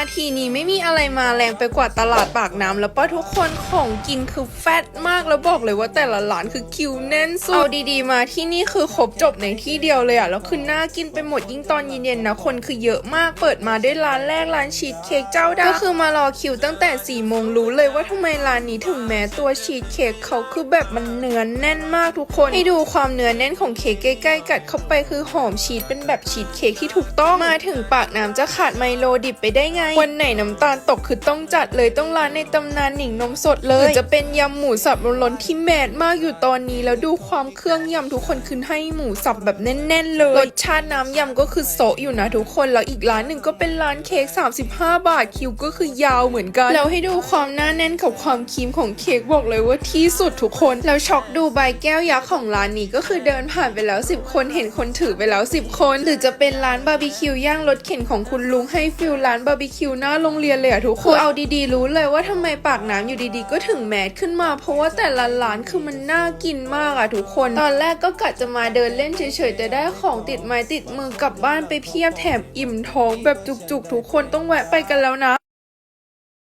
นาทีนี้ไม่มีอะไรมาแรงไปกว่าตลาดปากน้ำแล้วป้าทุกคนของกินคือแฟตมากแล้วบอกเลยว่าแต่ละร้านคือคิวแน่นสุดเอาดีๆมาที่นี่คือครบจบในที่เดียวเลยอะแล้วคือน่ากินไปหมดยิ่งตอนเย็นๆนะคนคือเยอะมากเปิดมาด้วยร้านแรกร้านชีสเค้กเจ้าดังก็คือมารอคิวตั้งแต่4ี่โมงรู้เลยว่าทำไมร้านนี้ถึงแม้ตัวชีสเค้กเขาคือแบบมันเนื้อแน่นมากทุกคนให้ดูความเนื้อแน่นของเค้กใกล้ๆกัดเข้าไปคือหอมชีสเป็นแบบชีสเค้กที่ถูกต้องมาถึงปากน้ำจะขาดไมโลดิบไปได้ไงวันไหนน้ำตาลตกคือต้องจัดเลยต้องร้านในตำนานหนิงนมสดเลยหรือจะเป็นยำหมูสับล้นๆที่แมสมากอยู่ตอนนี้แล้วดูความเครื่องยำทุกคนคือให้หมูสับแบบแน่น ๆ เลยรสชาติน้ำยำก็คือโซะอยู่นะทุกคนแล้วอีกร้านหนึ่งก็เป็นร้านเค้ก35 บาทคิวก็คือยาวเหมือนกันแล้วให้ดูความหน้าแน่นกับความครีมของเค้กบอกเลยว่าที่สุดทุกคนแล้วช็อกดูใบแก้วยักษ์ของร้านนี้ก็คือเดินผ่านไปแล้ว 10 คนเห็นคนถือไปแล้ว 10 คน หรือจะเป็นร้านบาร์บีคิวย่างรถเข็นของคุณลุงให้ฟิลร้านบาร์บีคิวหน้าโรงเรียนเลยอะทุกคนคือเอาดีๆ รู้เลยว่าทำไมปากน้ำอยู่ดีๆ ก็ถึงแมสขึ้นมา เพราะว่าแต่ละร้านคือมันน่ากินมากอะทุกคน ตอนแรกก็กะจะมาเดินเล่นเฉยๆแต่ได้ของติดไม้ติดมือกลับบ้านไปเพียบแถมอิ่มท้องแบบจุกๆ ทุกคนต้องแวะไปกันแล้วนะ